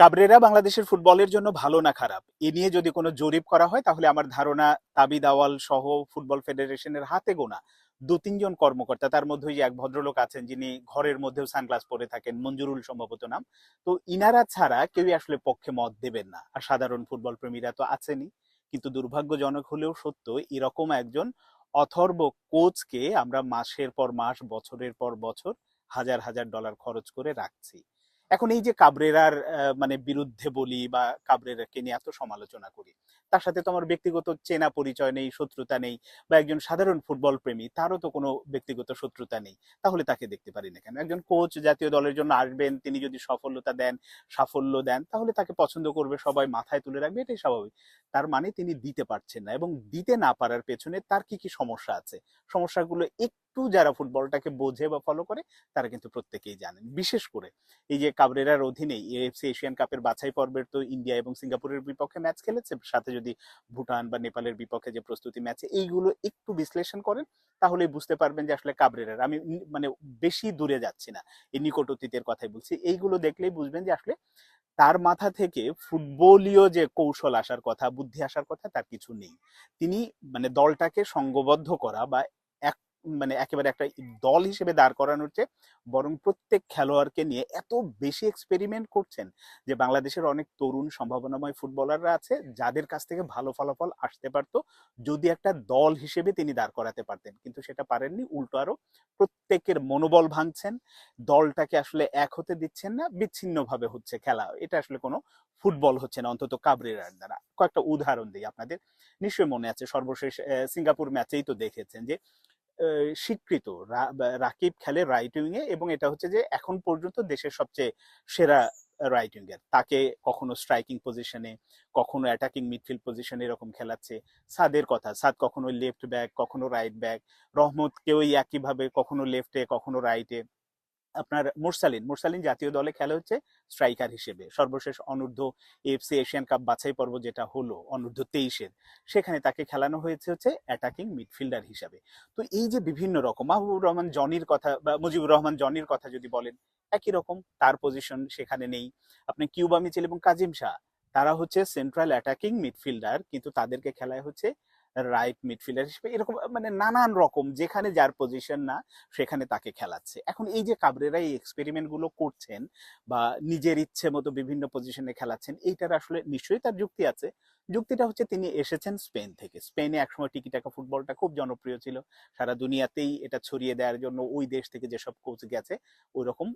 Cabrera বাংলাদেশের ফুটবলের জন্য ভালো না খারাপ? এ নিয়ে যদি কোনো জরিপ করা হয়, তাহলে আমার ধারণা তাবিদ আওয়াল সহ ফুটবল ফেডারেশনের হাতে গোনা দু তিনজন কর্মকর্তা, তার মধ্যে এক ভদ্রলোক আছেন যিনি ঘরের মধ্যেও সানগ্লাস পরে থাকেন, মঞ্জুরুল সম্ভবত নাম। তো ইনারা ছাড়া কেউই আসলে পক্ষে মত দেবেন না। আর সাধারণ ফুটবল প্রেমীরা তো আছেনই। কিন্তু দুর্ভাগ্যজনক হলেও সত্য, এরকম একজন অথর্ব কোচকে আমরা মাসের পর মাস, বছরের পর বছর হাজার হাজার ডলার খরচ করে রাখছি। এখন এই যে কাবরেরার মানে বিরুদ্ধে বলি বা কাবরেরাকে নিয়ে এত সমালোচনা করি তার সাথে তো আমার ব্যক্তিগত চেনা পরিচয় নেই, শত্রুতা নেই বা একজন সাধারণ ফুটবল প্রেমী, তারও তো কোনো ব্যক্তিগত শত্রুতা নেই। তাহলে তাকে দেখতে পারি না কেন? একজন কোচ জাতীয় দলের জন্য আসবেন, তিনি যদি সফলতা দেন, সাফল্য দেন, তাহলে তাকে পছন্দ করবে সবাই, মাথায় তুলে রাখবে, এটাই স্বাভাবিক। তার মানে তিনি দিতে পারছেন না এবং দিতে না পারার পেছনে তার কি কি সমস্যা আছে? সমস্যাগুলো একটু যারা ফুটবলটাকে বোঝে বা ফলো করে, তারা কিন্তু প্রত্যেকেই জানেন। বিশেষ করে এই যে কাবরেরার অধীনে এএফসি এশিয়ান কাপের বাছাই পর্বের তো ইন্ডিয়া এবং সিঙ্গাপুরের বিপক্ষে ম্যাচ খেলেছে, সাথে যদি ভুটান বা নেপালের বিপক্ষে যে প্রস্তুতি ম্যাচে এইগুলো একটু বিশ্লেষণ করেন, তাহলে বুঝতে পারবেন যে আসলে কাবরেরার, আমি মানে বেশি দূরে যাচ্ছি না। এই নিকট অতীতের কথাই বলছি। এইগুলো দেখলেই বুঝবেন যে আসলে তার মাথা থেকে ফুটবলীয় যে কৌশল আসার কথা, বুদ্ধি আসার কথা তার কিছু নেই। তিনি মানে দলটাকে সংঘবদ্ধ করা বা মানে একেবারে একটা দল হিসেবে দাঁড় করানোর চেয়ে বরং প্রত্যেক খেলোয়াড়কে নিয়ে এত বেশি এক্সপেরিমেন্ট করছেন যে বাংলাদেশের অনেক তরুণ সম্ভাবনাময় ফুটবলাররা আছে, যাদের কাছ থেকে ভালো ফলাফল আসতে পারতো, যদি একটা দল হিসেবে তিনি দাঁড় করাতে পারতেন। কিন্তু সেটা পারেননি, উল্টো আরও প্রত্যেকের মনোবল ভাঙছেন, দলটাকে আসলে এক হতে দিচ্ছেন না বিচ্ছিন্ন ভাবে হচ্ছে খেলা। এটা আসলে কোনো ফুটবল হচ্ছে না, অন্তত কাবরেরার দ্বারা। কয়েকটা উদাহরণ দিই আপনাদের। নিশ্চয়ই মনে আছে, সর্বশেষ সিঙ্গাপুর ম্যাচেই তো দেখেছেন যে স্বীকৃত। রাকিব খেলে রাইট উইং এ এবং এটা হচ্ছে যে এখন পর্যন্ত দেশের সবচেয়ে সেরা রাইট উইঙ্গার তাকে কখনো স্ট্রাইকিং পজিশনে কখনো অ্যাটাকিং মিডফিল্ড পজিশনে এরকম খেলাচ্ছে। সাদের কথা, সাদ কখনো লেফট ব্যাক কখনো রাইট ব্যাক রহমত কেউই একইভাবে কখনো লেফটে কখনো রাইটে আপনার মুরসালিন মুরসালিন জাতীয় দলে খেলা হচ্ছে স্ট্রাইকার হিসেবে। সর্বশেষ অনূর্ধ্ব এফসি এশিয়ান কাপ বাছাই পর্ব যেটা হলো অনূর্ধ্ব তেইশের, সেখানে তাকে খেলানো হয়েছে হচ্ছে অ্যাটাকিং মিডফিল্ডার হিসাবে। তো এই যে বিভিন্ন রকম, মাহবুবুর রহমান জনির কথা বা মুজিবুর রহমান জনির কথা যদি বলেন, একই রকম তার পজিশন সেখানে নেই। আপনি কিউবা মিচেল এবং কাজিম শাহ, তারা হচ্ছে সেন্ট্রাল অ্যাটাকিং মিডফিল্ডার কিন্তু তাদেরকে খেলায় হচ্ছে রাইট মিডফিল্ডার হিসেবে এরকম মানে নানান রকম, যেখানে যার পজিশন না, সেখানে তাকে খেলাচ্ছে। এখন এই যে কাবরেরা এই এক্সপেরিমেন্টগুলো করছেন বা নিজের ইচ্ছে মতো বিভিন্ন পজিশনে খেলাচ্ছেন, এইটার আসলে নিশ্চয়ই তার যুক্তি আছে। যুক্তিটা হচ্ছে তিনি এসেছেন স্পেন থেকে। স্পেনে একসময় টিকি টাকা ফুটবলটা খুব জনপ্রিয় ছিল। সারা দুনিয়াতেই এটা ছড়িয়ে দেওয়ার জন্য ওই দেশ থেকে যেসব কোচ গেছে ওই রকম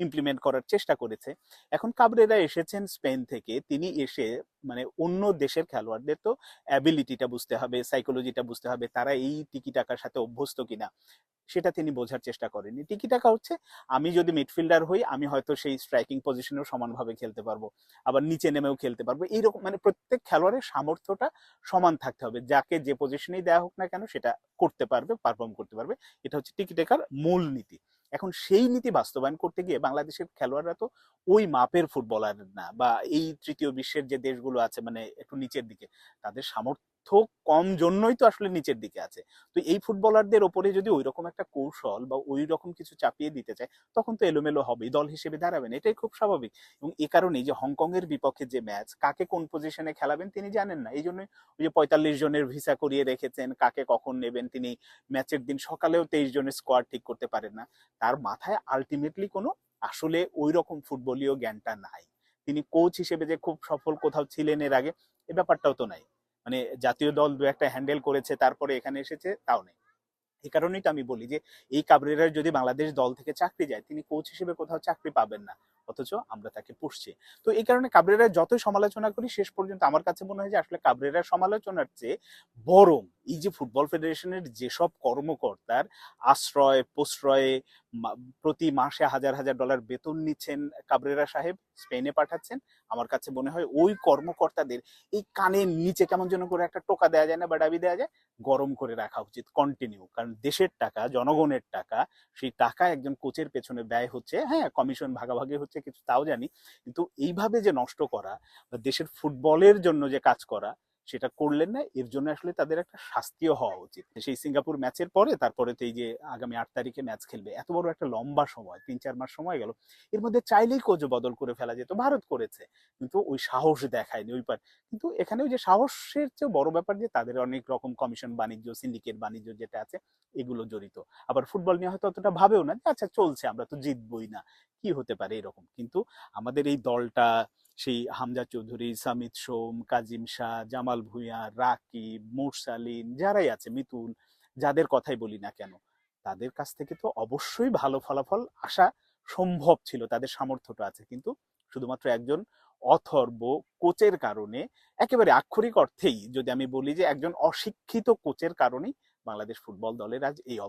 ইমপ্লিমেন্ট করার চেষ্টা করেছে। এখন কাবরেরা এসেছেন স্পেন থেকে। তিনি এসে মানে অন্য দেশের খেলোয়াড়দের তো অ্যাবিলিটিটা বুঝতে হবে সাইকোলজিটা বুঝতে হবে, তারা এই টিকি টাকার সাথে অভ্যস্ত কিনা, সেটা তিনি বোঝার চেষ্টা করেননি। টিকি টাকা হচ্ছে, আমি যদি মিডফিল্ডার হই, আমি হয়তো সেই স্ট্রাইকিং পজিশনেও সমানভাবে খেলতে পারব, আবার নিচে নেমেও খেলতে পারব। এইরকম মানে প্রত্যেক খেলোয়াড়ের সামর্থ্যটা সমান থাকতে হবে। যাকে যে পজিশনেই দেওয়া হোক না কেন, সেটা করতে পারবে পারফর্ম করতে পারবে। এটা হচ্ছে টিকি টাকার মূল নীতি। এখন সেই নীতি বাস্তবায়ন করতে গিয়ে বাংলাদেশের খেলোয়াড়রা তো ওই মাপের ফুটবলার না বা এই তৃতীয় বিশ্বের যে দেশগুলো আছে মানে একটু নিচের দিকে, তাদের সামর্থ্য কম জন্যই তো আসলে নিচের দিকে আছে। তো এই ফুটবলারদের ওপরে যদি ওই রকম একটা কৌশল বা ওই রকম কিছু চাপিয়ে দিতে চায়, তখন তো এলোমেলো হবে দল হিসেবে দাঁড়াবেন, এটাই খুব স্বাভাবিক। এবং এ কারণেই যে হংকং এর বিপক্ষে যে ম্যাচ, কাকে কোন পজিশনে খেলাবেন তিনি জানেন না। এই জন্যই ওই যে পঁয়তাল্লিশ জনের ভিসা করিয়ে রেখেছেন, কাকে কখন নেবেন তিনি ম্যাচের দিন সকালেও তেইশ জনের স্কোয়াড ঠিক করতে পারেন না। তার মাথায় আলটিমেটলি কোনো আসলে ওই রকম ফুটবলীয় জ্ঞানটা নাই। তিনি কোচ হিসেবে যে খুব সফল কোথাও ছিলেন এর আগে, এ ব্যাপারটাও তো নাই। মানে জাতীয় দল দু একটা হ্যান্ডেল করেছে, তারপরে এখানে এসেছে, তাও নেই। এই কারণেই তো আমি বলি যে, এই কাবরেরার যদি বাংলাদেশ দল থেকে চাকরি যায়, তিনি কোচ হিসেবে কোথাও চাকরি পাবেন না। অথচ আমরা তাকে পুষছি। তো এই কারণে কাবরেরার যতই সমালোচনা করি, শেষ পর্যন্ত আমার কাছে মনে হয় যে আসলে কাবরেরার সমালোচনার চেয়ে বরং এই যে ফুটবল ফেডারেশনের যেসব কর্মকর্তার আশ্রয়, প্রশ্রয়ে প্রতি মাসে হাজার হাজার ডলার বেতন নিচ্ছেন কাবরেরা সাহেব, স্পেনে পাঠাচ্ছেন, আমার কাছে মনে হয় ওই কর্মকর্তাদের এই কানের নিচে কেমন যেন করে একটা টোকা দেওয়া যায় না বা ডাবি দেওয়া যায়, গরম করে রাখা উচিত কন্টিনিউ কারণ দেশের টাকা, জনগণের টাকা, সেই টাকা একজন কোচের পেছনে ব্যয় হচ্ছে হ্যাঁ কমিশন ভাগাভাগি হচ্ছে কিছু তাও জানি। কিন্তু এইভাবে যে নষ্ট করা বা দেশের ফুটবলের জন্য যে কাজ করা সেটা করলেন না, এর জন্য আসলে তাদের একটা শাস্তিও হওয়া উচিত। সেই সিঙ্গাপুর ম্যাচের পরে তারপরে তো এই যে আগামী আট তারিখে ম্যাচ খেলবে, এত বড় একটা লম্বা সময়, তিন চার মাস সময় গেল, এর মধ্যে চাইলেই কোচ বদল করে ফেলা যেত, ভারত করেছে, কিন্তু ওই সাহস দেখায়নি ওই পার। কিন্তু এখানে ওই যে সাহসের চেয়ে বড় ব্যাপার যে তাদের অনেক রকম কমিশন বাণিজ্য, সিন্ডিকেট বাণিজ্য যেটা আছে, এগুলো জড়িত। আবার ফুটবল নিয়ে হয়তো অতটা ভাবেও না যে আচ্ছা চলছে, আমরা তো জিতবই না, কি হতে পারে এরকম। কিন্তু আমাদের এই দলটা সেই হামজা চৌধুরী, সামিত সোম, কাজিম শাহ, জামাল ভুঁইয়া, রাকিব, মুরসালিন, যারাই আছে মিতুল যাদের কথাই বলি না কেন, তাদের কাছ থেকে তো অবশ্যই ভালো ফলাফল আসা সম্ভব ছিল, তাদের সামর্থ্যটা আছে। কিন্তু শুধুমাত্র একজন অথর্ব কোচের কারণে, একেবারে আক্ষরিক অর্থেই যদি আমি বলি যে একজন অশিক্ষিত কোচের কারণেই বাংলাদেশ ফুটবল দলের আজ এই অবস্থা